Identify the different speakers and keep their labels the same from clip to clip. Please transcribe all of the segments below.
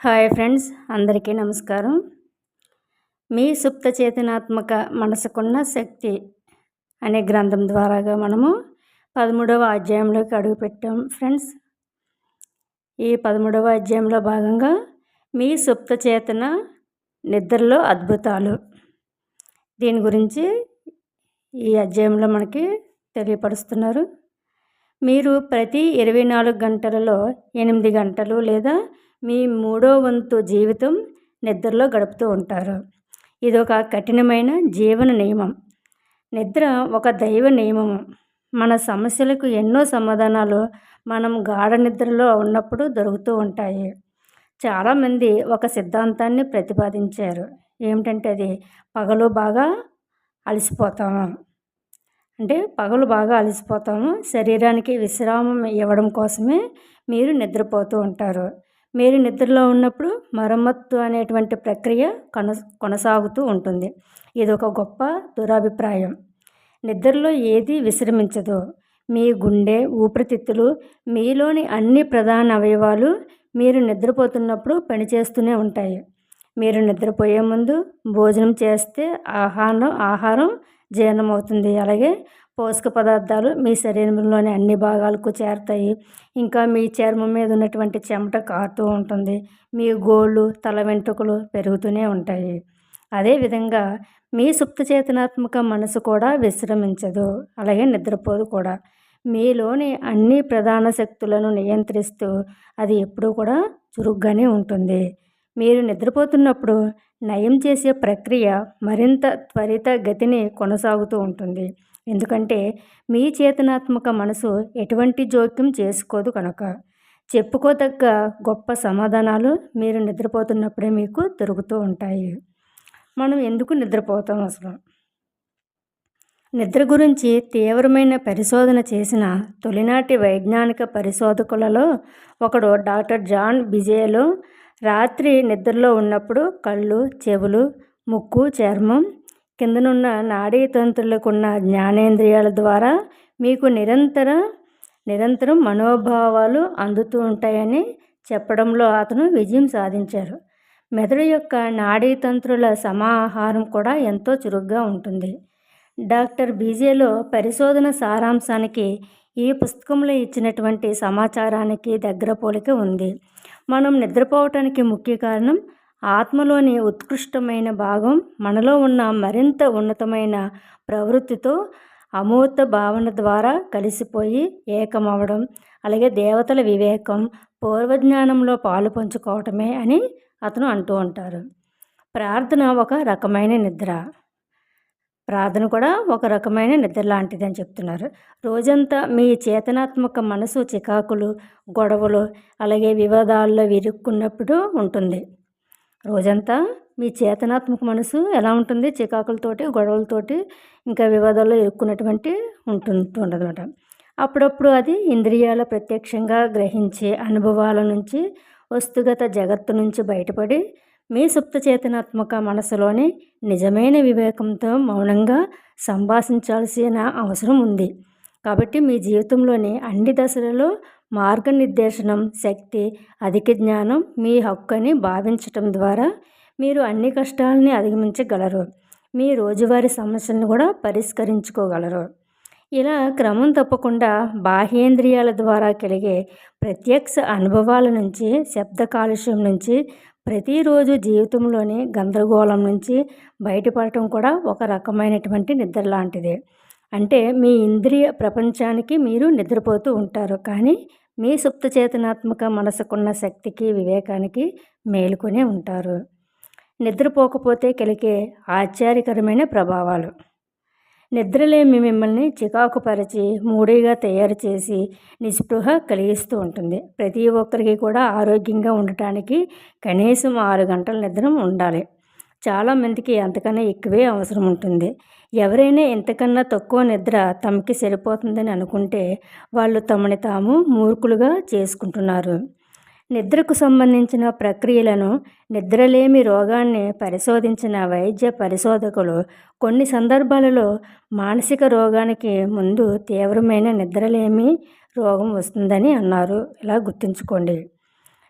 Speaker 1: Hi friends అందరికీ నమస్కారం. మీ సుప్త చేతనాత్మక మనసుకున్న శక్తి అనే గ్రంథం ద్వారాగా మనము పదమూడవ అధ్యాయంలోకి అడుగుపెట్టాం ఫ్రెండ్స్. ఈ పదమూడవ అధ్యాయంలో భాగంగా మీ సుప్త చేతన నిద్రలో అద్భుతాలు. దీని గురించి ఈ అధ్యాయంలో మనకి తెలియపరుస్తున్నారు. మీరు ప్రతి ఇరవై నాలుగు గంటలలో ఎనిమిది గంటలు లేదా మీ మూడో వంతు జీవితం నిద్రలో గడుపుతూ ఉంటారు. ఇది ఒక కఠినమైన జీవన నియమం. నిద్ర ఒక దైవ నియమము. మన సమస్యలకు ఎన్నో సమాధానాలు మనం గాఢ నిద్రలో ఉన్నప్పుడు దొరుకుతూ ఉంటాయి. చాలామంది ఒక సిద్ధాంతాన్ని ప్రతిపాదించారు. ఏమిటంటే అది పగలు బాగా అలసిపోతాము. అంటే పగలు బాగా అలసిపోతాము. శరీరానికి విశ్రామం ఇవ్వడం కోసమే మీరు నిద్రపోతూ ఉంటారు. మీరు నిద్రలో ఉన్నప్పుడు మరమ్మత్తు అనేటువంటి ప్రక్రియ కొన కొనసాగుతూ ఉంటుంది. ఇది ఒక గొప్ప దురాభిప్రాయం. నిద్రలో ఏది విశ్రమించదు. మీ గుండె ఊపిరితిత్తులు మీలోని అన్ని ప్రధాన అవయవాలు మీరు నిద్రపోతున్నప్పుడు పనిచేస్తూనే ఉంటాయి. మీరు నిద్రపోయే ముందు భోజనం చేస్తే ఆహారం ఆహారం జీర్ణమవుతుంది. అలాగే పోషక పదార్థాలు మీ శరీరంలోని అన్ని భాగాలకు చేరుతాయి. ఇంకా మీ చర్మం మీద ఉన్నటువంటి చెమట కారుతూ ఉంటుంది. మీ గోళ్ళు తల వెంట్రుకలు పెరుగుతూనే ఉంటాయి. అదేవిధంగా మీ సుప్త చేతనాత్మక మనసు కూడా విశ్రమించదు. అలాగే నిద్రపోదు కూడా. మీలోని అన్ని ప్రధాన శక్తులను నియంత్రిస్తూ అది ఎప్పుడూ కూడా చురుగ్గానే ఉంటుంది. మీరు నిద్రపోతున్నప్పుడు నయం చేసే ప్రక్రియ మరింత త్వరిత గతిని కొనసాగుతూ ఉంటుంది. ఎందుకంటే మీ చేతనాత్మక మనసు ఎటువంటి జోక్యం చేసుకోదు కనుక చెప్పుకోదగ్గ గొప్ప సమాధానాలు మీరు నిద్రపోతున్నప్పుడే మీకు దొరుకుతూ ఉంటాయి. మనం ఎందుకు నిద్రపోతాం అసలు? నిద్ర గురించి తీవ్రమైన పరిశోధన చేసిన తొలినాటి వైజ్ఞానిక పరిశోధకులలో ఒకడు డాక్టర్ జాన్ బిజేలో రాత్రి నిద్రలో ఉన్నప్పుడు కళ్ళు చెవులు ముక్కు చర్మం కిందనున్న నాడీ తంత్రులకున్న జ్ఞానేంద్రియాల ద్వారా మీకు నిరంతర నిరంతరం మనోభావాలు అందుతూ ఉంటాయని చెప్పడంలో అతను విజయం సాధించారు. మెదడు యొక్క నాడీ తంత్రుల సమాహారం కూడా ఎంతో చురుగ్గా ఉంటుంది. డాక్టర్ బీజేలో పరిశోధన సారాంశానికి ఈ పుస్తకంలో ఇచ్చినటువంటి సమాచారానికి దగ్గర పోలిక ఉంది. మనం నిద్రపోవటానికి ముఖ్య కారణం ఆత్మలోని ఉత్కృష్టమైన భాగం మనలో ఉన్న మరింత ఉన్నతమైన ప్రవృత్తితో అమూర్త భావన ద్వారా కలిసిపోయి ఏకమవడం అలాగే దేవతల వివేకం పూర్వజ్ఞానంలో పాలు పంచుకోవటమే అని అతను అంటూ ఉంటారు. ప్రార్థన ఒక రకమైన నిద్ర. ప్రార్థన కూడా ఒక రకమైన నిద్ర లాంటిది అని చెప్తున్నారు. రోజంతా మీ చేతనాత్మక మనసు చికాకులు గొడవలు అలాగే వివాదాల్లో విరుక్కున్నప్పుడు ఉంటుంది. రోజంతా మీ చేతనాత్మక మనసు ఎలా ఉంటుంది? చికాకులతోటి గొడవలతోటి ఇంకా వివాదాల్లో ఎక్కున్నటువంటి ఉంటుంది ఉండదన్నమాట అప్పుడప్పుడు అది ఇంద్రియాల ప్రత్యక్షంగా గ్రహించే అనుభవాల నుంచి వస్తుగత జగత్తు నుంచి బయటపడి మీ సుప్త చేతనాత్మక మనసులోని నిజమైన వివేకంతో మౌనంగా సంభాషించాల్సిన అవసరం ఉంది. కాబట్టి మీ జీవితంలోని అన్ని దశలలో మార్గనిర్దేశనం శక్తి అధిక జ్ఞానం మీ హక్కు అని భావించటం ద్వారా మీరు అన్ని కష్టాలని అధిగమించగలరు. మీ రోజువారీ సమస్యలను కూడా పరిష్కరించుకోగలరు. ఇలా క్రమం తప్పకుండా బాహ్యేంద్రియాల ద్వారా కలిగే ప్రత్యక్ష అనుభవాల నుంచి శబ్ద కాలుష్యం నుంచి ప్రతిరోజు జీవితంలోని గందరగోళం నుంచి బయటపడటం కూడా ఒక రకమైనటువంటి నిద్ర లాంటిది. అంటే మీ ఇంద్రియ ప్రపంచానికి మీరు నిద్రపోతూ ఉంటారు. కానీ మీ సుప్త చేతనాత్మక మనసుకున్న శక్తికి వివేకానికి మేలుకొనే ఉంటారు. నిద్రపోకపోతే కలిగే ఆశ్చర్యకరమైన ప్రభావాలు. నిద్రలేమి మిమ్మల్ని చికాకుపరిచి మూడీగా తయారు చేసి నిస్పృహ కలిగిస్తూ ఉంటుంది. ప్రతి ఒక్కరికి కూడా ఆరోగ్యంగా ఉండటానికి కనీసం ఆరు గంటల నిద్ర ఉండాలి. చాలామందికి అంతకన్నా ఎక్కువే అవసరం ఉంటుంది. ఎవరైనా ఇంతకన్నా తక్కువ నిద్ర తమకి సరిపోతుందని అనుకుంటే వాళ్ళు తమని తాము మూర్ఖులుగా చేసుకుంటున్నారు. నిద్రకు సంబంధించిన ప్రక్రియలను నిద్రలేమి రోగాన్ని పరిశోధించిన వైద్య పరిశోధకులు కొన్ని సందర్భాలలో మానసిక రోగానికి ముందు తీవ్రమైన నిద్రలేమి రోగం వస్తుందని అన్నారు. ఇలా గుర్తుంచుకోండి.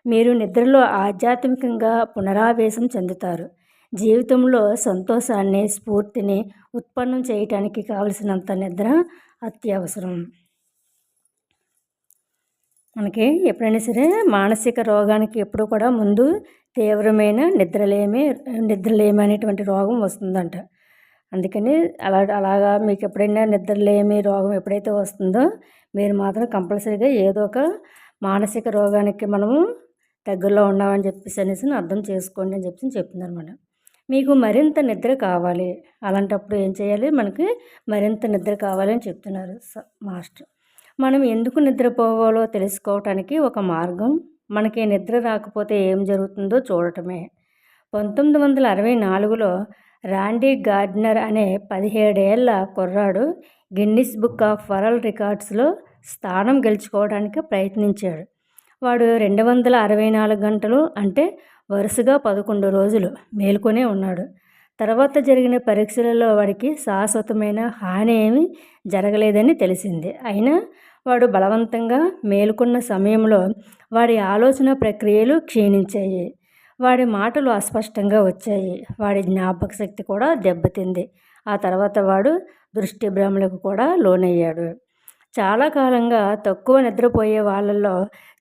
Speaker 1: మీరు నిద్రలో ఆధ్యాత్మికంగా పునరావేశం చెందుతారు. జీవితంలో సంతోషాన్ని స్ఫూర్తిని ఉత్పన్నం చేయటానికి కావలసినంత నిద్ర అత్యవసరం. మనకి ఎప్పుడైనా సరే మానసిక రోగానికి ఎప్పుడు కూడా ముందు తీవ్రమైన నిద్రలేమి నిద్రలేమి అనేటువంటి రోగం వస్తుందంట. అందుకని అలా అలాగా మీకు ఎప్పుడైనా నిద్రలేమి రోగం ఎప్పుడైతే వస్తుందో మీరు మాత్రం కంపల్సరీగా ఏదో ఒక మానసిక రోగానికి మనము దగ్గరలో ఉన్నామని చెప్పేసి అనేసి అర్థం చేసుకోండి అని చెప్పి చెప్తుంది అనమాట మీకు మరింత నిద్ర కావాలి. అలాంటప్పుడు ఏం చేయాలి? మనకి మరింత నిద్ర కావాలి అని చెప్తున్నారు మాస్టర్. మనం ఎందుకు నిద్రపోవాలో తెలుసుకోవటానికి ఒక మార్గం. మనకి నిద్ర రాకపోతే ఏం జరుగుతుందో చూడటమే. పంతొమ్మిది వందల అరవై నాలుగులో రాండీ గార్డ్నర్ అనే పదిహేడేళ్ళ కుర్రాడు గిన్నిస్ బుక్ ఆఫ్ వరల్డ్ రికార్డ్స్లో స్థానం గెలుచుకోవడానికి ప్రయత్నించాడు. వాడు రెండు వందల అరవై నాలుగు గంటలు అంటే వరుసగా పదకొండు రోజులు మేల్కొనే ఉన్నాడు. తర్వాత జరిగిన పరీక్షలలో వాడికి శాశ్వతమైన హాని ఏమీ జరగలేదని తెలిసింది. అయినా వాడు బలవంతంగా మేలుకున్న సమయంలో వాడి ఆలోచన ప్రక్రియలు క్షీణించాయి. వాడి మాటలు అస్పష్టంగా వచ్చాయి. వాడి జ్ఞాపక శక్తి కూడా దెబ్బతింది. ఆ తర్వాత వాడు దృష్టి భ్రమలకు కూడా లోనయ్యాడు. చాలా కాలంగా తక్కువ నిద్రపోయే వాళ్ళల్లో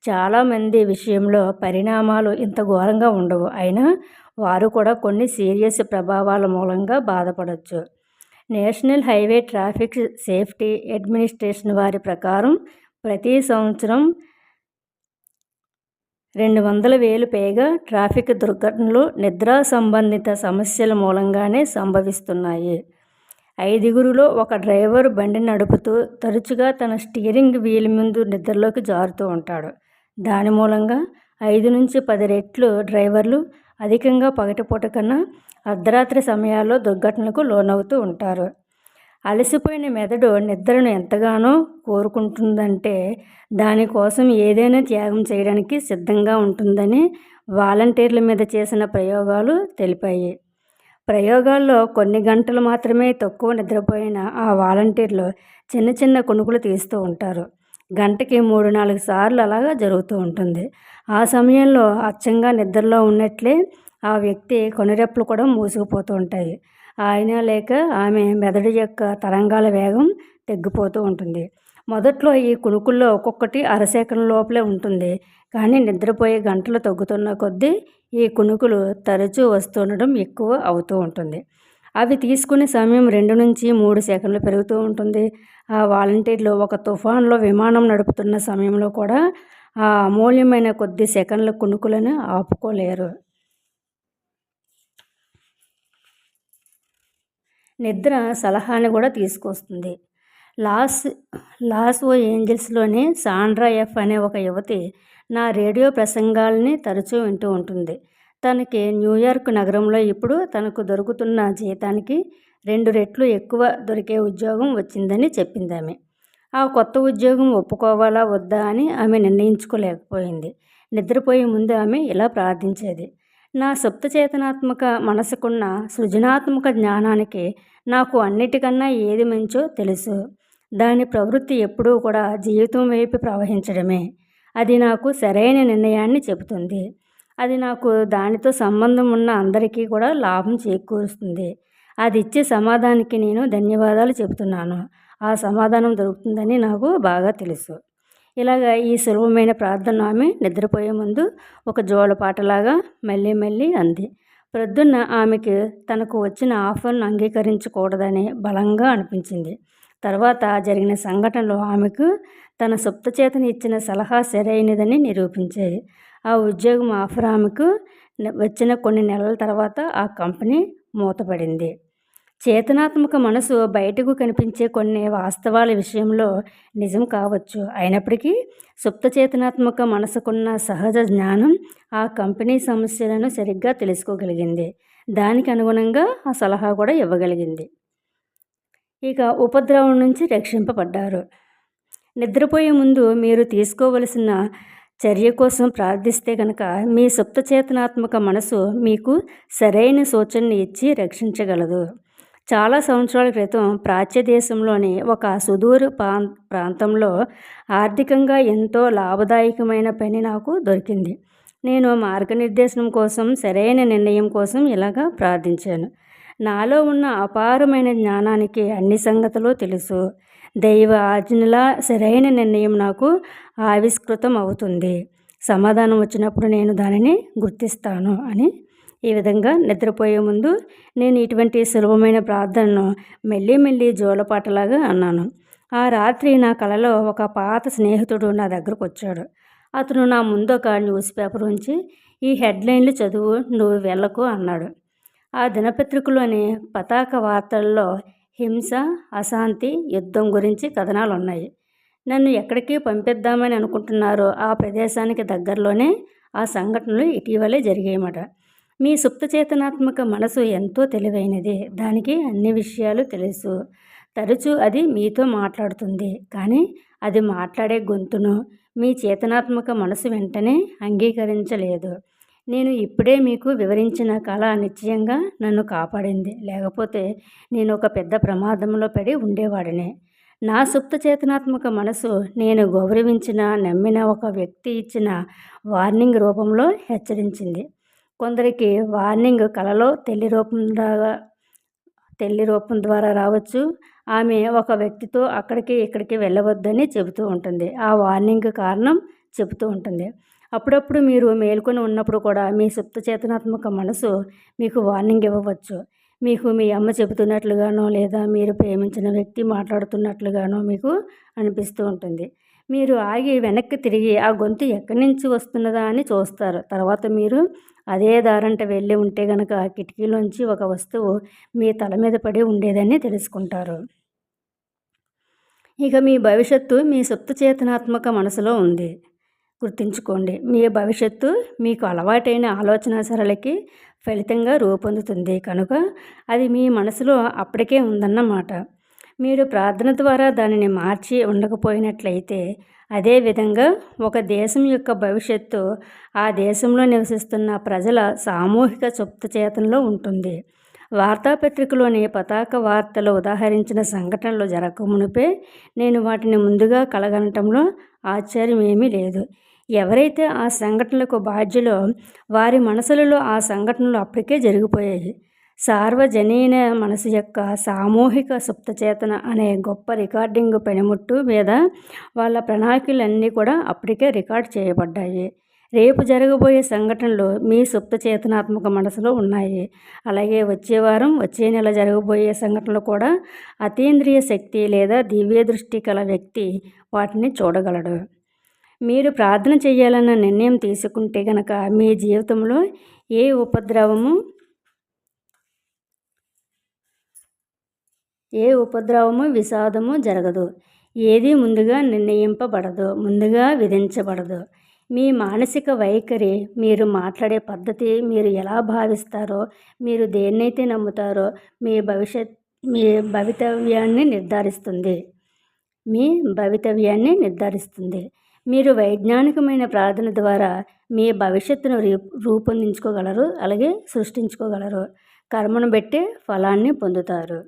Speaker 1: చాలామంది విషయంలో పరిణామాలు ఇంత ఘోరంగా ఉండవు. అయినా వారు కూడా కొన్ని సీరియస్ ప్రభావాల మూలంగా బాధపడవచ్చు national highway traffic safety administration వారి ప్రకారం ప్రతి సంవత్సరం రెండు వందల వేలు పైగా ట్రాఫిక్ దుర్ఘటనలు నిద్రా సంబంధిత సమస్యల మూలంగానే సంభవిస్తున్నాయి. ఐదుగురులో ఒక డ్రైవర్ బండి నడుపుతూ తరచుగా తన స్టీరింగ్ వీల్ ముందు నిద్రలోకి జారుతూ ఉంటాడు. దాని మూలంగా ఐదు నుంచి పది రెట్లు డ్రైవర్లు అధికంగా పగటిపూట కన్నా అర్ధరాత్రి సమయాల్లో దుర్ఘటనలకు లోనవుతూ ఉంటారు. అలసిపోయిన మెదడు నిద్రను ఎంతగానో కోరుకుంటుందంటే దానికోసం ఏదైనా త్యాగం చేయడానికి సిద్ధంగా ఉంటుందని వాలంటీర్ల మీద చేసిన ప్రయోగాలు తెలిపాయి. ప్రయోగాల్లో కొన్ని గంటలు మాత్రమే తక్కువ నిద్రపోయిన ఆ వాలంటీర్లు చిన్న చిన్న కొనుకులు తీస్తూ ఉంటారు. గంటకి మూడు నాలుగు సార్లు అలాగా జరుగుతూ ఉంటుంది. ఆ సమయంలో అచ్చంగా నిద్రలో ఉన్నట్లే ఆ వ్యక్తి కొనిరెప్పలు కూడా మూసుకుపోతూ ఉంటాయి. ఆయన లేక ఆమె మెదడు యొక్క తరంగాల వేగం తగ్గిపోతూ ఉంటుంది. మొదట్లో ఈ కుణుకుల్లో ఒక్కొక్కటి అరసేకం లోపలే ఉంటుంది. కానీ నిద్రపోయే గంటలు తగ్గుతున్న కొద్దీ ఈ కునుకులు తరచూ వస్తుండడం ఎక్కువ అవుతూ ఉంటుంది. అవి తీసుకునే సమయం రెండు నుంచి మూడు సెకండ్లు పెరుగుతూ ఉంటుంది. ఆ వాలంటీర్లు ఒక తుఫాన్లో విమానం నడుపుతున్న సమయంలో కూడా ఆ అమూల్యమైన కొద్ది సెకండ్ల కునుకులను ఆపుకోలేరు. నిద్ర సలహాని కూడా తీసుకొస్తుంది. లాస్ లాస్ ఓ ఏంజల్స్లోని సాండ్రా ఎఫ్ అనే ఒక యువతి నా రేడియో ప్రసంగాల్ని తరచూ వింటూ ఉంటుంది. తనకి న్యూయార్క్ నగరంలో ఇప్పుడు తనకు దొరుకుతున్న జీతానికి రెండు రెట్లు ఎక్కువ దొరికే ఉద్యోగం వచ్చిందని చెప్పింది ఆమె ఆ కొత్త ఉద్యోగం ఒప్పుకోవాలా వద్దా అని ఆమె నిర్ణయించుకోలేకపోయింది. నిద్రపోయే ముందు ఆమె ఇలా ప్రార్థించేది. నా సప్తచేతనాత్మక మనసుకున్న సృజనాత్మక జ్ఞానానికి నాకు అన్నిటికన్నా ఏది మంచో తెలుసు. దాని ప్రవృత్తి ఎప్పుడూ కూడా జీవితం వైపు ప్రవహించడమే. అది నాకు సరైన నిర్ణయాన్ని చెబుతుంది. అది నాకు దానితో సంబంధం ఉన్న అందరికీ కూడా లాభం చేకూరుస్తుంది. అది ఇచ్చే సమాధానానికి నేను ధన్యవాదాలు చెబుతున్నాను. ఆ సమాధానం దొరుకుతుందని నాకు బాగా తెలుసు. ఇలాగ ఈ సులభమైన ప్రార్థన ఆమె నిద్రపోయే ముందు ఒక జోలపాటలాగా మళ్ళీ మళ్ళీ అంది. ప్రొద్దున్న ఆమెకి తనకు వచ్చిన ఆఫర్ను అంగీకరించకూడదని బలంగా అనిపించింది. తర్వాత జరిగిన సంఘటనలు ఆమెకు తన సుప్తచేతని ఇచ్చిన సలహా సరైనదని నిరూపించాయి ఆ ఉద్యోగం ఆఫర్ ఆమెకు వచ్చిన కొన్ని నెలల తర్వాత ఆ కంపెనీ మూతపడింది. చేతనాత్మక మనసు బయటకు కనిపించే కొన్ని వాస్తవాల విషయంలో నిజం కావచ్చు. అయినప్పటికీ సుప్త చేతనాత్మక మనసుకున్న సహజ జ్ఞానం ఆ కంపెనీ సమస్యలను సరిగ్గా తెలుసుకోగలిగింది. దానికి అనుగుణంగా ఆ సలహా కూడా ఇవ్వగలిగింది. ఇక ఉపద్రవం నుంచి రక్షింపబడ్డారు. నిద్రపోయే ముందు మీరు తీసుకోవలసిన చర్య కోసం ప్రార్థిస్తే కనుక మీ సుప్తచేతనాత్మక మనసు మీకు సరైన సూచనని ఇచ్చి రక్షించగలదు. చాలా సంవత్సరాల క్రితం ప్రాచ్య దేశంలోని ఒక సుదూర ప్రాంతంలో ఆర్థికంగా ఎంతో లాభదాయకమైన పని నాకు దొరికింది. నేను మార్గనిర్దేశం కోసం సరైన నిర్ణయం కోసం ఇలాగా ప్రార్థించాను. నాలో ఉన్న అపారమైన జ్ఞానానికి అన్ని సంగతులు తెలుసు. దైవ ఆజ్ఞలా సరైన నిర్ణయం నాకు ఆవిష్కృతం అవుతుంది. సమాధానం వచ్చినప్పుడు నేను దానిని గుర్తిస్తాను అని ఈ విధంగా నిద్రపోయే ముందు నేను ఇటువంటి సులభమైన ప్రార్థనను మెల్లి మెల్లి జోలపాటలాగా అన్నాను. ఆ రాత్రి నా కలలో ఒక పాత స్నేహితుడు నా దగ్గరకు వచ్చాడు. అతను నా ముందు ఒక న్యూస్ పేపర్ ఉంచి ఈ హెడ్లైన్లు చదువు నువ్వు వెళ్ళకు అన్నాడు. ఆ దినపత్రికలోని పతాక వార్తల్లో హింస అశాంతి యుద్ధం గురించి కథనాలు ఉన్నాయి నన్ను ఎక్కడికి పంపిద్దామని అనుకుంటున్నారో ఆ ప్రదేశానికి దగ్గరలోనే ఆ సంఘటనలు ఇటీవలే జరిగాయన్నమాట. మీ సుప్తచేతనాత్మక మనసు ఎంతో తెలివైనది. దానికి అన్ని విషయాలు తెలుసు. తరచూ అది మీతో మాట్లాడుతుంది. కానీ అది మాట్లాడే గొంతును మీ చేతనాత్మక మనసు వెంటనే అంగీకరించలేదు. నేను ఇప్పుడే మీకు వివరించిన కళ నిశ్చయంగా నన్ను కాపాడింది. లేకపోతే నేను ఒక పెద్ద ప్రమాదంలో పడి ఉండేవాడిని. నా సుప్త చేతనాత్మక మనసు నేను గౌరవించిన నమ్మిన ఒక వ్యక్తి ఇచ్చిన వార్నింగ్ రూపంలో హెచ్చరించింది. కొందరికి వార్నింగ్ కళలో తెల్లి రూపం ద్వారా తెల్లి రూపం ద్వారా రావచ్చు. ఆమె ఒక వ్యక్తితో అక్కడికి ఇక్కడికి వెళ్ళవద్దని చెబుతూ ఉంటుంది. ఆ వార్నింగ్ కారణం చెబుతూ ఉంటుంది. అప్పుడప్పుడు మీరు మేల్కొని ఉన్నప్పుడు కూడా మీ సుప్త చేతనాత్మక మనసు మీకు వార్నింగ్ ఇవ్వవచ్చు. మీకు మీ అమ్మ చెబుతున్నట్లుగానో లేదా మీరు ప్రేమించిన వ్యక్తి మాట్లాడుతున్నట్లుగానో మీకు అనిపిస్తూ ఉంటుంది. మీరు ఆగి వెనక్కి తిరిగి ఆ గొంతు ఎక్కడి నుంచి వస్తున్నదా అని చూస్తారు. తర్వాత మీరు అదే దారంట వెళ్ళి ఉంటే గనక కిటికీలోంచి ఒక వస్తువు మీ తల మీద పడి ఉండేదని తెలుసుకుంటారు. ఇక మీ భవిష్యత్తు మీ సుప్త చేతనాత్మక మనసులో ఉంది. గుర్తుంచుకోండి. మీ భవిష్యత్తు మీకు అలవాటైన ఆలోచన సరళికి ఫలితంగా రూపొందుతుంది కనుక అది మీ మనసులో అప్పటికే ఉందన్నమాట. మీరు ప్రార్థన ద్వారా దానిని మార్చి ఉండకపోయినట్లయితే అదేవిధంగా ఒక దేశం యొక్క భవిష్యత్తు ఆ దేశంలో నివసిస్తున్న ప్రజల సామూహిక సుప్త చేతనలో ఉంటుంది. వార్తాపత్రికలోని పతాక వార్తలు ఉదాహరించిన సంఘటనలు జరగకమునిపే నేను వాటిని ముందుగా కలగనటంలో ఆశ్చర్యం ఏమీ లేదు. ఎవరైతే ఆ సంఘటనలకు బాధ్యులో వారి మనసులలో ఆ సంఘటనలు అప్పటికే జరిగిపోయాయి. సార్వజనీన మనసు యొక్క సామూహిక సుప్తచేతన అనే గొప్ప రికార్డింగ్ పనిముట్టు మీద వాళ్ళ ప్రణాళికలన్నీ కూడా అప్పటికే రికార్డ్ చేయబడ్డాయి. రేపు జరగబోయే సంఘటనలు మీ సుప్త చేతనాత్మక మనసులో ఉన్నాయి. అలాగే వచ్చే వారం వచ్చే నెల జరగబోయే సంఘటనలు కూడా అతీంద్రియ శక్తి లేదా దివ్య దృష్టి కల వ్యక్తి వాటిని చూడగలడు. మీరు ప్రార్థన చేయాలన్న నిర్ణయం తీసుకుంటే గనక మీ జీవితంలో ఏ ఉపద్రవము ఏ ఉపద్రవము విషాదము జరగదు. ఏది ముందుగా నిర్ణయింపబడదు ముందుగా విధించబడదు. మీ మానసిక వైఖరి మీరు మాట్లాడే పద్ధతి మీరు ఎలా భావిస్తారో మీరు దేన్నైతే నమ్ముతారో మీ భవిష్యత్ మీ భవితవ్యాన్ని నిర్ధారిస్తుంది. మీ భవితవ్యాన్ని నిర్ధారిస్తుంది. మీరు వైజ్ఞానికమైన ప్రార్థన ద్వారా మీ భవిష్యత్తును రూపొందించుకోగలరు అలాగే సృష్టించుకోగలరు. కర్మను బట్టి ఫలాన్ని పొందుతారు.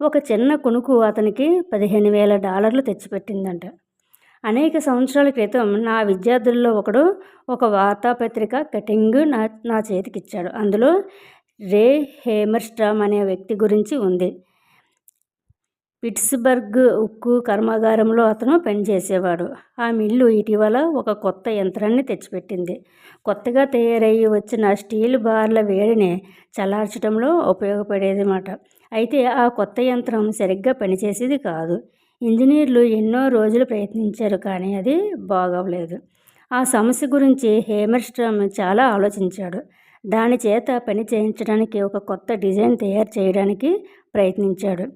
Speaker 1: ఒక చిన్న కొనుకు అతనికి పదిహేను వేల డాలర్లు తెచ్చిపెట్టిందంట. అనేక సంవత్సరాల క్రితం నా విద్యార్థుల్లో ఒకడు ఒక వార్తాపత్రిక కటింగ్ నా నా చేతికిచ్చాడు. అందులో రే హేమర్స్ట్రామ్ అనే వ్యక్తి గురించి ఉంది. పిట్స్బర్గ్ ఉక్కు కర్మాగారంలో అతను పనిచేసేవాడు. ఆ మిల్లు ఇటీవల ఒక కొత్త యంత్రాన్ని తెచ్చిపెట్టింది. కొత్తగా తయారయ్యి వచ్చిన స్టీల్ బార్ల వేడిని చల్లార్చడంలో ఉపయోగపడేది మాట అయితే ఆ కొత్త యంత్రం సరిగ్గా పనిచేసేది కాదు. ఇంజనీర్లు ఎన్నో రోజులు ప్రయత్నించారు కానీ అది బాగవలేదు ఆ సమస్య గురించి హేమర్స్ట్రమ్ చాలా ఆలోచించాడు. దాని చేత పని చేయించడానికి ఒక కొత్త డిజైన్ తయారు చేయడానికి ప్రయత్నించాడు.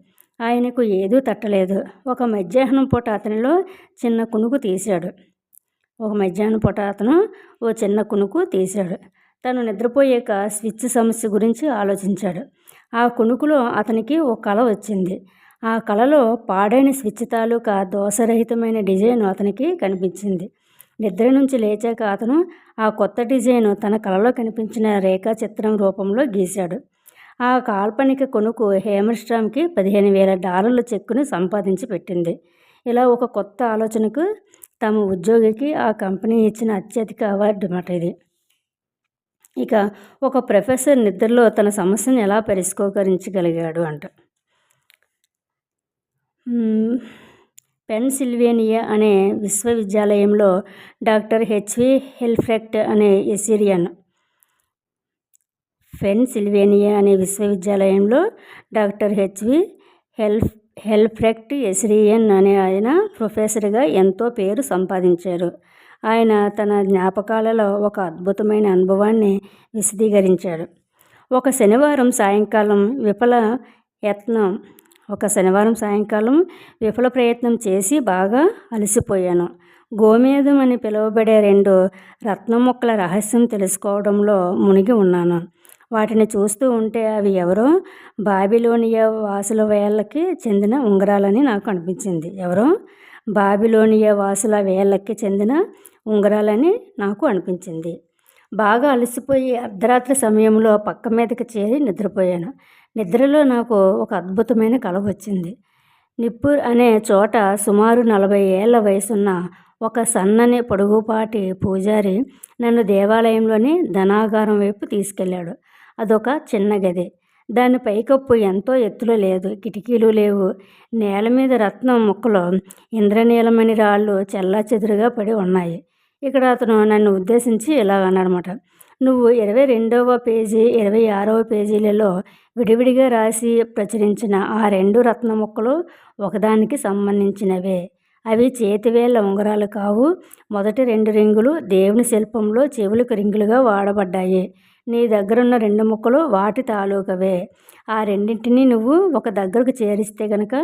Speaker 1: ఆయనకు ఏదూ తట్టలేదు. ఒక మధ్యాహ్నం పూట అతనిలో చిన్న కునుకు తీశాడు. ఒక మధ్యాహ్నం పూట అతను ఓ చిన్న కునుకు తీశాడు. తను నిద్రపోయాక స్విచ్ సమస్య గురించి ఆలోచించాడు. ఆ కునుకులో అతనికి ఓ కళ వచ్చింది. ఆ కళలో పాడైన స్విచ్ తాలూకా దోషరహితమైన డిజైన్ అతనికి కనిపించింది. నిద్ర నుంచి లేచాక అతను ఆ కొత్త డిజైన్ తన కళలో కనిపించిన రేఖాచిత్రం రూపంలో గీశాడు. ఆ కాల్పనిక కొనుకు హేమర్స్ట్రామ్కి పదిహేను వేల డాలర్ల చెక్కును సంపాదించి పెట్టింది. ఇలా ఒక కొత్త ఆలోచనకు తమ ఉద్యోగికి ఆ కంపెనీ ఇచ్చిన అత్యధిక అవార్డు మాట ఇది. ఇక ఒక ప్రొఫెసర్ నిద్రలో తన సమస్యను ఎలా పరిష్కరించగలిగాడు అంట. పెన్సిల్వేనియా అనే విశ్వవిద్యాలయంలో డాక్టర్ హెచ్వి హెల్ఫ్రెక్ట్ అనే ఎసిరియన్ పెన్సిల్వేనియా అనే విశ్వవిద్యాలయంలో డాక్టర్ హెచ్వి హెల్ఫ్ హెల్ఫ్రెక్ట్ ఎస్రియన్ అనే ఆయన ప్రొఫెసర్గా ఎంతో పేరు సంపాదించారు. ఆయన తన జ్ఞాపకాలలో ఒక అద్భుతమైన అనుభవాన్ని విశదీకరించాడు ఒక శనివారం సాయంకాలం విఫల యత్నం ఒక శనివారం సాయంకాలం విఫల ప్రయత్నం చేసి బాగా అలసిపోయాను. గోమేధం అని పిలువబడే రెండు రత్నం మొక్కల రహస్యం తెలుసుకోవడంలో మునిగి ఉన్నాను. వాటిని చూస్తూ ఉంటే అవి ఎవరో బాబిలోనియా వాసుల వేళ్ళకి చెందిన ఉంగరాలని నాకు అనిపించింది. ఎవరో బాబిలోనియా వాసుల వేళ్ళకి చెందిన ఉంగరాలని నాకు అనిపించింది. బాగా అలసిపోయి అర్ధరాత్రి సమయంలో పక్క మీదకి చేరి నిద్రపోయాను. నిద్రలో నాకు ఒక అద్భుతమైన కళ వచ్చింది. నిప్పూర్ అనే చోట సుమారు నలభై ఏళ్ళ వయసున్న ఒక సన్నని పొడుగుపాటి పూజారి నన్ను దేవాలయంలోని ధనాగారం వైపు తీసుకెళ్ళాడు. అదొక చిన్న గది. దాని పైకప్పు ఎంతో ఎత్తులో లేదు. కిటికీలు లేవు. నేల మీద రత్నం ముక్కలు ఇంద్రనీలమణి రాళ్ళు చెల్లా చెదురుగా పడి ఉన్నాయి. ఇక్కడ అతను నన్ను ఉద్దేశించి ఇలా అన్నాడనమాట నువ్వు ఇరవై రెండవ పేజీ ఇరవై ఆరవ పేజీలలో విడివిడిగా రాసి ప్రచురించిన ఆ రెండు రత్న ముక్కలు ఒకదానికి సంబంధించినవే. అవి చేతివేళ్ళ ఉంగరాలు కావు. మొదటి రెండు రింగులు దేవుని శిల్పంలో చెవులకు రింగులుగా వాడబడ్డాయి. నీ దగ్గరున్న రెండు ముక్కలు వాటి తాలూకవే. ఆ రెండింటినీ నువ్వు ఒక దగ్గరకు చేరిస్తే గనక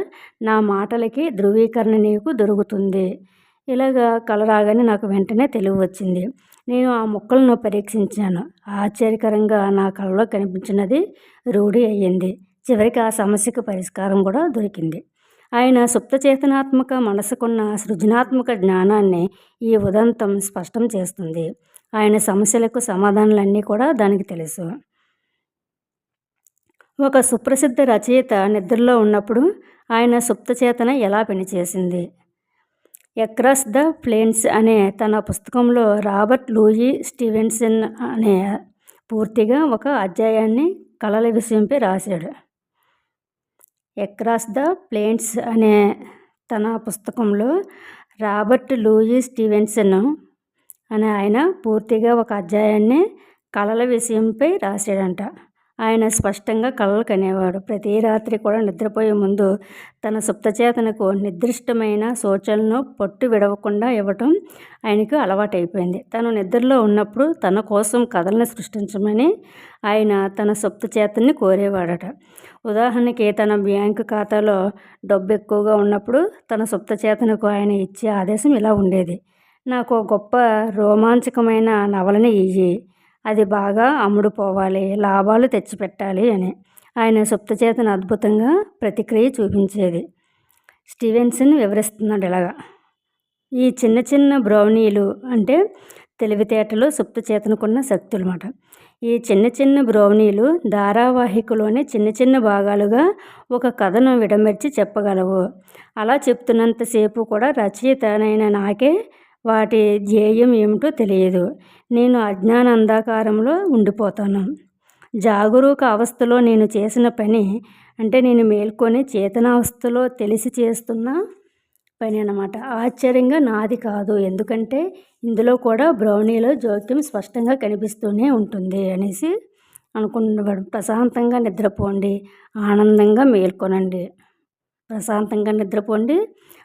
Speaker 1: నా మాటలకి ధృవీకరణ నీకు దొరుకుతుంది. ఇలాగా కల రాగానే నాకు వెంటనే తెలివి వచ్చింది. నేను ఆ మొక్కలను పరీక్షించాను. ఆశ్చర్యకరంగా నా కళలో కనిపించినది రూఢి అయ్యింది. చివరికి ఆ సమస్యకు పరిష్కారం కూడా దొరికింది. ఆయన సుప్తచేతనాత్మక మనసుకున్న సృజనాత్మక జ్ఞానాన్ని ఈ ఉదంతం స్పష్టం చేస్తుంది. ఆయన సమస్యలకు సమాధానాలన్నీ కూడా దానికి తెలుసు. ఒక సుప్రసిద్ధ రచయిత నిద్రలో ఉన్నప్పుడు ఆయన సుప్తచేతన ఎలా పనిచేసింది? ఎక్రాస్ ద ప్లేన్స్ అనే తన పుస్తకంలో రాబర్ట్ లూయి స్టీవెన్సన్ అనే పూర్తిగా ఒక అధ్యాయాన్ని కళల విషయంపై రాశాడు. ఎక్రాస్ ద ప్లేన్స్ అనే తన పుస్తకంలో రాబర్ట్ లూయి స్టీవెన్సన్ అనే ఆయన పూర్తిగా ఒక అధ్యాయాన్ని కళల విషయంపై రాశాడంట. ఆయన స్పష్టంగా కళలు కనేవాడు. ప్రతి రాత్రి కూడా నిద్రపోయే ముందు తన సుప్తచేతనకు నిర్దిష్టమైన సూచనలను పట్టు విడవకుండా ఇవ్వటం ఆయనకు అలవాటైపోయింది. తను నిద్రలో ఉన్నప్పుడు తన కోసం కథలను సృష్టించమని ఆయన తన సుప్తచేతన్ని కోరేవాడట. ఉదాహరణకి తన బ్యాంకు ఖాతాలో డబ్బు ఎక్కువగా ఉన్నప్పుడు తన సుప్తచేతనకు ఆయన ఇచ్చే ఆదేశం ఇలా ఉండేది. నాకు గొప్ప రోమాంచకమైన నవలని ఇయ్యి. అది బాగా అమ్ముడుపోవాలి లాభాలు తెచ్చిపెట్టాలి అని. ఆయన సుప్తచేతన అద్భుతంగా ప్రతిక్రియ చూపించేది. స్టీవెన్సన్ వివరిస్తున్నాడు ఇలాగా. ఈ చిన్న చిన్న బ్రౌనీలు అంటే తెలివితేటలు సుప్తచేతనకున్న శక్తులు అన్నమాట ఈ చిన్న చిన్న బ్రౌనీలు ధారావాహికలోని చిన్న చిన్న భాగాలుగా ఒక కథను విడమర్చి చెప్పగలవు. అలా చెప్తున్నంతసేపు కూడా రచయితనైన నాకే వాటి ధ్యేయం ఏమిటో తెలియదు. నేను అజ్ఞాన అంధకారంలో ఉండిపోతాను. జాగరూక అవస్థలో నేను చేసిన పని అంటే నేను మేల్కొని చేతనావస్థలో తెలిసి చేస్తున్న పని అన్నమాట. ఆశ్చర్యంగా నాది కాదు. ఎందుకంటే ఇందులో కూడా బ్రౌనీలో జోక్యం స్పష్టంగా కనిపిస్తూనే ఉంటుంది అనేసి అనుకున్నవాడు ప్రశాంతంగా నిద్రపోండి. ఆనందంగా మేల్కొనండి. ప్రశాంతంగా నిద్రపోండి.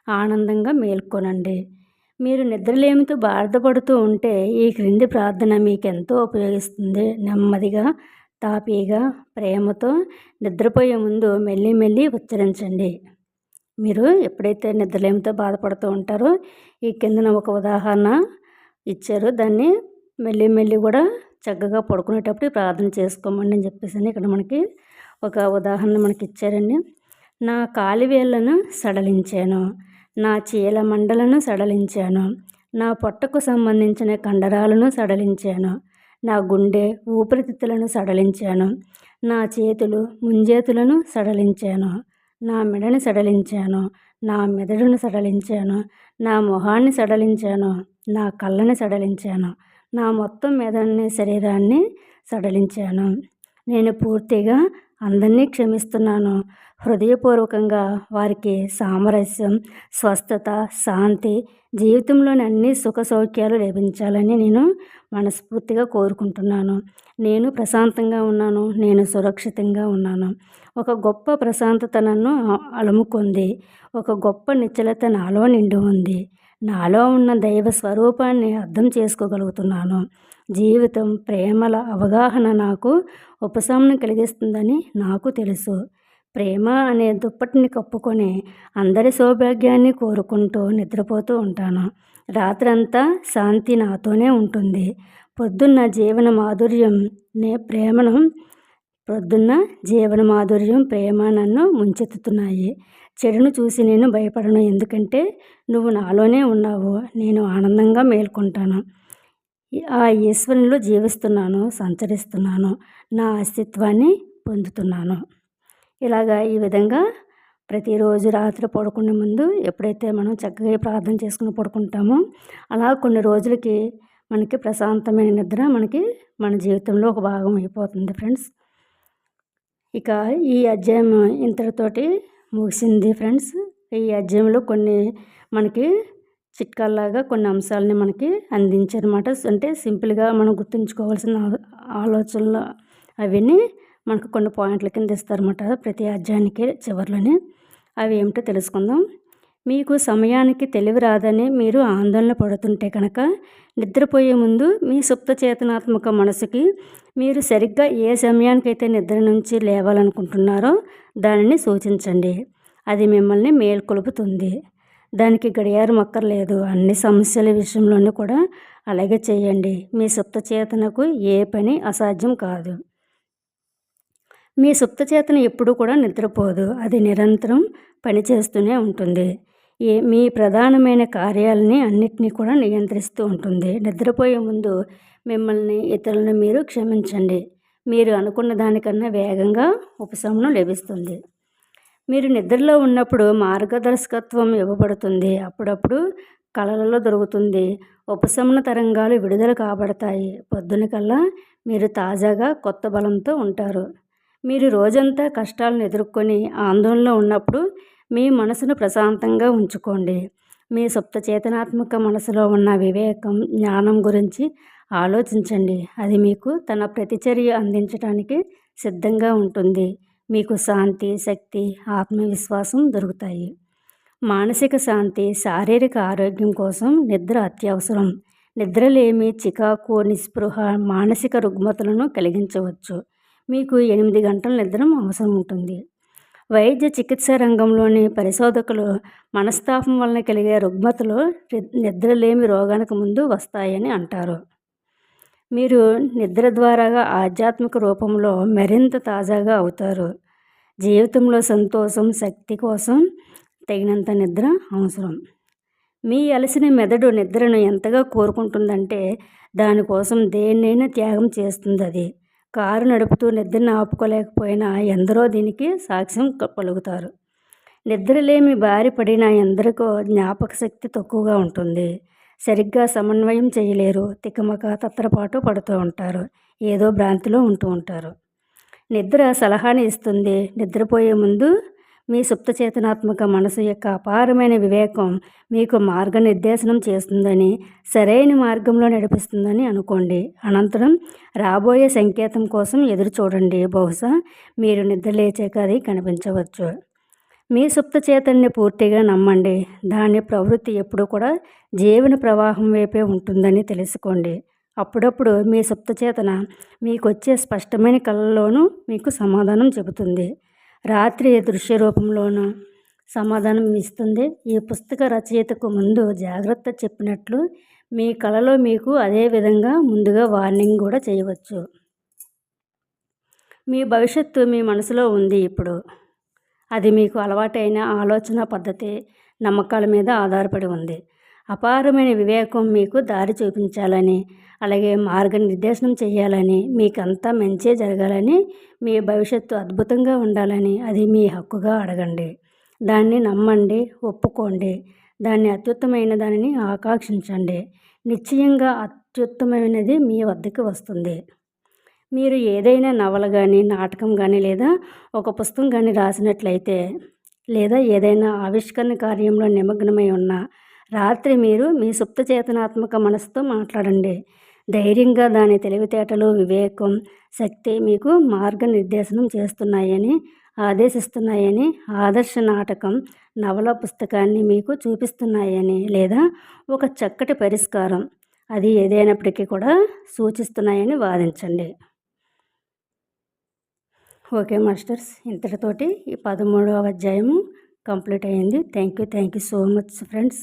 Speaker 1: ఆనందంగా మేల్కొనండి. మీరు నిద్రలేమితో బాధపడుతూ ఉంటే ఈ క్రింది ప్రార్థన మీకు ఎంతో ఉపయోగిస్తుంది. నెమ్మదిగా తాపీగా ప్రేమతో నిద్రపోయే ముందు మెల్లి మెల్లి ఉచ్చరించండి. మీరు ఎప్పుడైతే నిద్రలేమితో బాధపడుతూ ఉంటారో ఈ కిందన ఒక ఉదాహరణ ఇచ్చారు. దాన్ని మెల్లి మెల్లి కూడా చక్కగా పడుకునేటప్పుడు ప్రార్థన చేసుకోమండి అని చెప్పేసి ఇక్కడ మనకి ఒక ఉదాహరణ మనకి ఇచ్చారండి నా కాలివేళ్ళను సడలించాను. నా చీల మండలను సడలించాను. నా పొట్టకు సంబంధించిన కండరాలను సడలించాను. నా గుండె ఊపిరితిత్తులను సడలించాను. నా చేతులు ముంజేతులను సడలించాను. నా మెడని సడలించాను. నా మెదడును సడలించాను. నా మొహాన్ని సడలించాను. నా కళ్ళని సడలించాను. నా మొత్తం మెదడుని శరీరాన్ని సడలించాను. నేను పూర్తిగా అందరినీ క్షమిస్తున్నాను. హృదయపూర్వకంగా వారికి సామరస్యం స్వస్థత శాంతి జీవితంలోని అన్ని సుఖ సౌఖ్యాలు లభించాలని నేను మనస్ఫూర్తిగా కోరుకుంటున్నాను. నేను ప్రశాంతంగా ఉన్నాను. నేను సురక్షితంగా ఉన్నాను. ఒక గొప్ప ప్రశాంతత నన్ను అలుముకుంది. ఒక గొప్ప నిశ్చలత నాలో నిండి ఉంది. నాలో ఉన్న దైవ స్వరూపాన్ని అర్థం చేసుకోగలుగుతున్నాను. జీవితం ప్రేమల అవగాహన నాకు ఉపశమనం కలిగిస్తుందని నాకు తెలుసు. ప్రేమ అనే దుప్పటిని కప్పుకొని అందరి సౌభాగ్యాన్ని కోరుకుంటూ నిద్రపోతూ ఉంటాను. రాత్రంతా శాంతి నాతోనే ఉంటుంది. పొద్దున్న జీవన మాధుర్యం నే ప్రేమను పొద్దున్న జీవన మాధుర్యం ప్రేమ నన్ను ముంచెత్తుతున్నాయి. చెడును చూసి నేను భయపడను. ఎందుకంటే నువ్వు నాలోనే ఉన్నావు. నేను ఆనందంగా మేల్కొంటాను. ఆ ఈశ్వరునిలో జీవిస్తున్నాను సంచరిస్తున్నాను. నా అస్తిత్వాన్ని పొందుతున్నాను. ఇలాగా ఈ విధంగా ప్రతిరోజు రాత్రి పడుకునే ముందు ఎప్పుడైతే మనం చక్కగా ప్రార్థన చేసుకుని పడుకుంటామో అలా కొన్ని రోజులకి మనకి ప్రశాంతమైన నిద్ర మనకి మన జీవితంలో ఒక భాగం అయిపోతుంది ఫ్రెండ్స్. ఇక ఈ అధ్యాయం ఇంతటితోటి ముగిసింది ఫ్రెండ్స్. ఈ అధ్యాయంలో కొన్ని మనకి చిట్కాల్లాగా కొన్ని అంశాలని మనకి అందించారన్నమాట. అంటే సింపుల్గా మనం గుర్తుంచుకోవాల్సిన ఆలోచనలు అవన్నీ మనకు కొన్ని పాయింట్ల కింద ఇస్తారన్నమాట ప్రతి అధ్యాయానికి చివరిలోనే. అవి ఏమిటో తెలుసుకుందాం. మీకు సమయానికి తెలివి రాదని మీరు ఆందోళన పడుతుంటే కనుక నిద్రపోయే ముందు మీ సుప్త చేతనాత్మక మనసుకి మీరు సరిగ్గా ఏ సమయానికైతే నిద్ర నుంచి లేవాలనుకుంటున్నారో దానిని సూచించండి. అది మిమ్మల్ని మేల్కొలుపుతుంది. దానికి గడియారం అక్కర్లేదు. అన్ని సమస్యల విషయంలోనూ కూడా అలాగే చేయండి. మీ సుప్త చేతనకు ఏ పని అసాధ్యం కాదు. మీ సుప్తచేతన ఎప్పుడూ కూడా నిద్రపోదు. అది నిరంతరం పనిచేస్తూనే ఉంటుంది. ఏ మీ ప్రధానమైన కార్యాలని అన్నిటినీ కూడా నియంత్రిస్తూ ఉంటుంది. నిద్రపోయే ముందు మిమ్మల్ని ఇతరులను మీరు క్షమించండి. మీరు అనుకున్న దానికన్నా వేగంగా ఉపశమనం లభిస్తుంది. మీరు నిద్రలో ఉన్నప్పుడు మార్గదర్శకత్వం ఇవ్వబడుతుంది. అప్పుడప్పుడు కళలలో దొరుకుతుంది. ఉపశమన తరంగాలు విడుదల కాబడతాయి. పొద్దున కల్లా మీరు తాజాగా కొత్త బలంతో ఉంటారు. మీరు రోజంతా కష్టాలను ఎదుర్కొని ఆందోళనలో ఉన్నప్పుడు మీ మనసును ప్రశాంతంగా ఉంచుకోండి. మీ సుప్త చేతనాత్మక మనసులో ఉన్న వివేకం జ్ఞానం గురించి ఆలోచించండి. అది మీకు తన ప్రతిచర్య అందించడానికి సిద్ధంగా ఉంటుంది. మీకు శాంతి శక్తి ఆత్మవిశ్వాసం దొరుకుతాయి. మానసిక శాంతి శారీరక ఆరోగ్యం కోసం నిద్ర అత్యవసరం. నిద్రలేమి చికాకు నిస్పృహ మానసిక రుగ్మతలను కలిగించవచ్చు. మీకు ఎనిమిది గంటల నిద్ర అవసరం ఉంటుంది. వైద్య చికిత్స రంగంలోని పరిశోధకులు మనస్తాపం వలన కలిగే రుగ్మతలు నిద్రలేమి రోగానికి ముందు వస్తాయని అంటారు. మీరు నిద్ర ద్వారా ఆధ్యాత్మిక రూపంలో మరింత తాజాగా అవుతారు. జీవితంలో సంతోషం శక్తి కోసం తగినంత నిద్ర అవసరం. మీ అలసిన మెదడు నిద్రను ఎంతగా కోరుకుంటుందంటే దానికోసం దేన్నైనా త్యాగం చేస్తుంది అది కారు నడుపుతూ నిద్రను ఆపుకోలేకపోయినా ఎందరో దీనికి సాక్ష్యం పలుకుతారు. నిద్రలేమి బారి పడిన ఎందరికో జ్ఞాపక శక్తి తక్కువగా ఉంటుంది. సరిగ్గా సమన్వయం చేయలేరు. తికమక తత్రపాటు పడుతూ ఉంటారు. ఏదో భ్రాంతిలో ఉంటూ ఉంటారు. నిద్ర సలహాని ఇస్తుంది. నిద్రపోయే ముందు మీ సుప్తచేతనాత్మక మనసు యొక్క అపారమైన వివేకం మీకు మార్గనిర్దేశనం చేస్తుందని సరైన మార్గంలో నడిపిస్తుందని అనుకోండి. అనంతరం రాబోయే సంకేతం కోసం ఎదురు చూడండి. బహుశా మీరు నిద్రలేచాక అది కనిపించవచ్చు. మీ సుప్త చేతన్ని పూర్తిగా నమ్మండి. దాని ప్రవృత్తి ఎప్పుడు కూడా జీవన ప్రవాహం వైపే ఉంటుందని తెలుసుకోండి. అప్పుడప్పుడు మీ సుప్తచేతన మీకు వచ్చే స్పష్టమైన కళల్లోనూ మీకు సమాధానం చెబుతుంది. రాత్రి దృశ్య రూపంలోనూ సమాధానం ఇస్తుంది. ఈ పుస్తక రచయితకు ముందు జాగ్రత్త చెప్పినట్లు మీ కళలో మీకు అదే విధంగా ముందుగా వార్నింగ్ కూడా చేయవచ్చు. మీ భవిష్యత్తు మీ మనసులో ఉంది ఇప్పుడు. అది మీకు అలవాటైన ఆలోచన పద్ధతి నమ్మకాల మీద ఆధారపడి ఉంది. అపారమైన వివేకం మీకు దారి చూపించాలని అలాగే మార్గనిర్దేశనం చేయాలని మీకంతా మంచే జరగాలని మీ భవిష్యత్తు అద్భుతంగా ఉండాలని అది మీ హక్కుగా అడగండి. దాన్ని నమ్మండి ఒప్పుకోండి. దాన్ని అత్యుత్తమైన దానిని ఆకాంక్షించండి. నిశ్చయంగా అత్యుత్తమైనది మీ వద్దకు వస్తుంది. మీరు ఏదైనా నవల కానీ నాటకం కానీ లేదా ఒక పుస్తకం కానీ రాసినట్లయితే లేదా ఏదైనా ఆవిష్కరణ కార్యంలో నిమగ్నమై ఉన్న రాత్రి మీరు మీ సుప్త చేతనాత్మక మనసుతో మాట్లాడండి. ధైర్యంగా దాని తెలివితేటలు వివేకం శక్తి మీకు మార్గనిర్దేశనం చేస్తున్నాయని ఆదేశిస్తున్నాయని ఆదర్శ నాటకం నవల పుస్తకాన్ని మీకు చూపిస్తున్నాయని లేదా ఒక చక్కటి పరిష్కారం అది ఏదైనప్పటికీ కూడా సూచిస్తున్నాయని వాదించండి. ఓకే మాస్టర్స్ ఇంతటితోటి ఈ పదమూడవ అధ్యాయము కంప్లీట్ అయ్యింది thank you thank you so much friends.